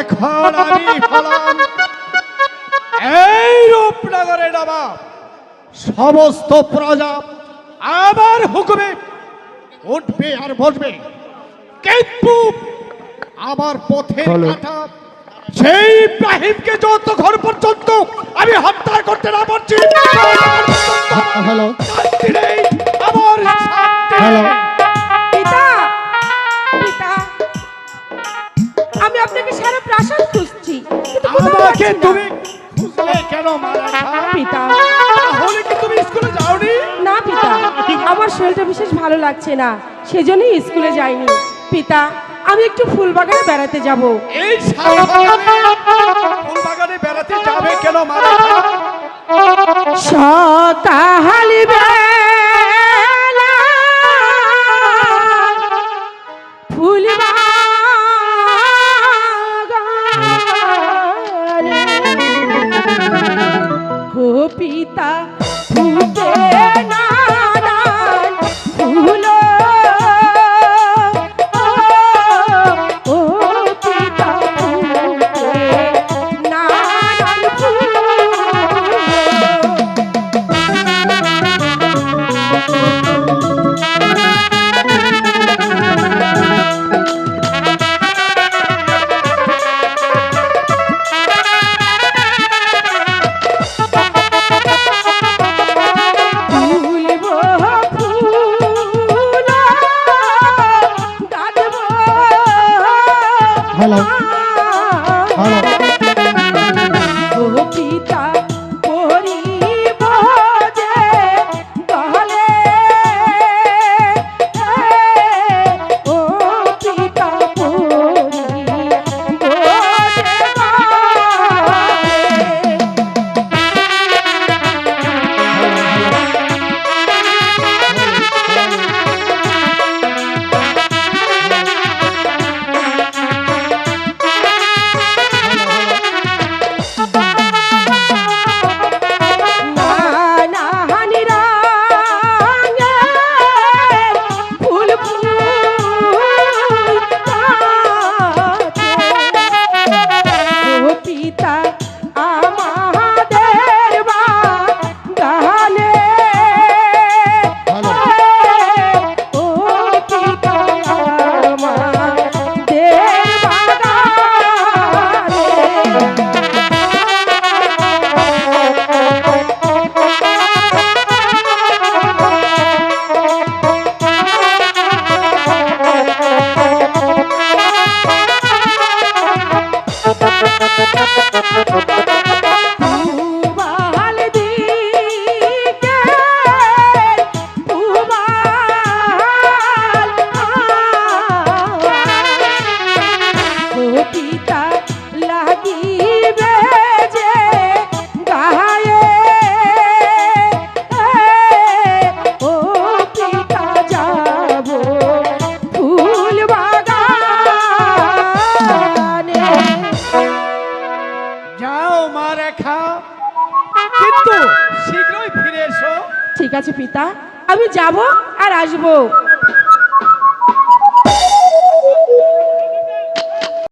এখন আমি হলাম এই রূপনগরে নবাব সমস্ত প্রজা আবার হুকুমে উঠবে আর বসবে। কিন্তু আমার পথে। কাটা সেই ইব্রাহিমকে যত ঘর পর্যন্ত আমি হত্যা করতে না পারছি হ্যালো। খুঁজছি আমাকে তুমি খুঁজলে কেন মারা পিতা। তাহলে কি তুমি স্কুলে যাওনি? না পিতা। আমার শরীরটা বিশেষ ভালো লাগছে না সেজন্যই স্কুলে যাইনি। পিতা আমি একটু ফুল বাগানে বেড়াতে যাব। এই ফুল বাগানে বেড়াতে যাবে কেন মারা সকাল বাগানে হো হ্যালো। Thank you. রেখা কিন্তু শীঘ্রই ফিরে এসো। ঠিক আছে পিতা। আমি যাব আর আসব।